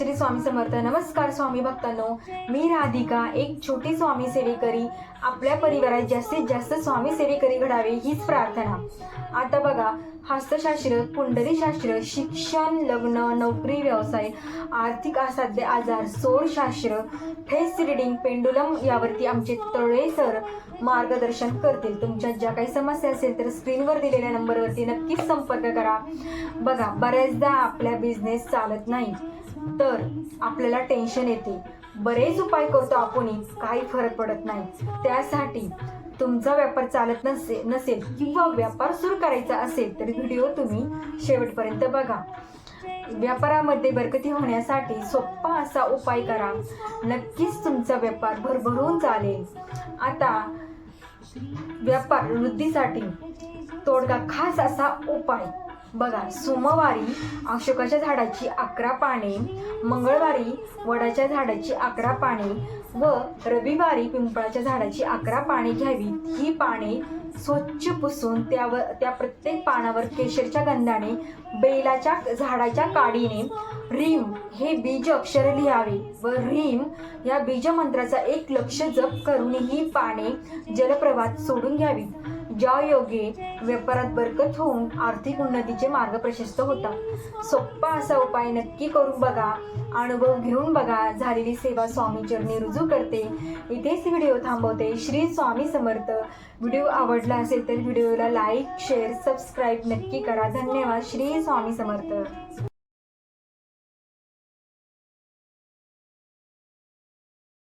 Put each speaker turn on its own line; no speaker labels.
श्री स्वामी समर्थ. नमस्कार स्वामी भक्तांनो. मी राधिका एक छोटी स्वामी सेवेकरी. आपल्या परिवारात जास्तीत जास्त स्वामी सेवेकरी घडावे हीच प्रार्थना. आता बघा हस्तशास्त्र कुंडलीशास्त्र शिक्षण लग्न नोकरी व्यवसाय आर्थिक असाध्य आजार सोरशास्त्र फेस रिडिंग पेंडुलम यावरती आमचे तळे सर मार्गदर्शन करतील. तुमच्या ज्या काही समस्या असेल तर स्क्रीनवर दिलेल्या नंबरवरती नक्कीच संपर्क करा. बघा बऱ्याचदा आपल्या बिझनेस चालत नाही. तर आपल्याला टेन्शन येते. बरेच उपाय करतो आपण काही फरक पडत नाही. त्यासाठी तुमचा व्यापार चालत नसे नसेल किंवा व्यापार सुरू करायचा असेल तर व्हिडिओ तुम्ही शेवटपर्यंत बघा. व्यापारामध्ये बरकती होण्यासाठी सोपा असा उपाय करा. नक्कीच तुमचा व्यापार भरभरून चालेल. आता व्यापार वृद्धीसाठी तोडगा खास असा उपाय. बघा सोमवारी अशोकाच्या झाडाची अकरा पाने मंगळवारी वडाच्या झाडाची अकरा पाने व रविवारी पिंपळाच्या झाडाची अकरा पाने घ्यावी. ही पाने स्वच्छ पुसून त्यावर त्या प्रत्येक पानावर केशरच्या गंधाने बेलाच्या झाडाच्या काडीने रीम हे बीज अक्षर लिहावे व रीम या बीज मंत्राचा एक लक्ष जप करून ही पाने जलप्रवाहात सोडून घ्यावी. ज्या योगे व्यापारात बरकत होऊन आर्थिक उन्नतीचे मार्ग प्रशस्त होतात. सोप्पा असा उपाय नक्की करून बघा अनुभव घेऊन बघा. झालेली सेवा स्वामी चरणी रुजू करते. इथेच व्हिडिओ थांबवते. श्री स्वामी समर्थ. व्हिडिओ आवडला असेल तर व्हिडिओला लाईक शेअर सबस्क्राईब नक्की करा. धन्यवाद. श्री स्वामी समर्थ.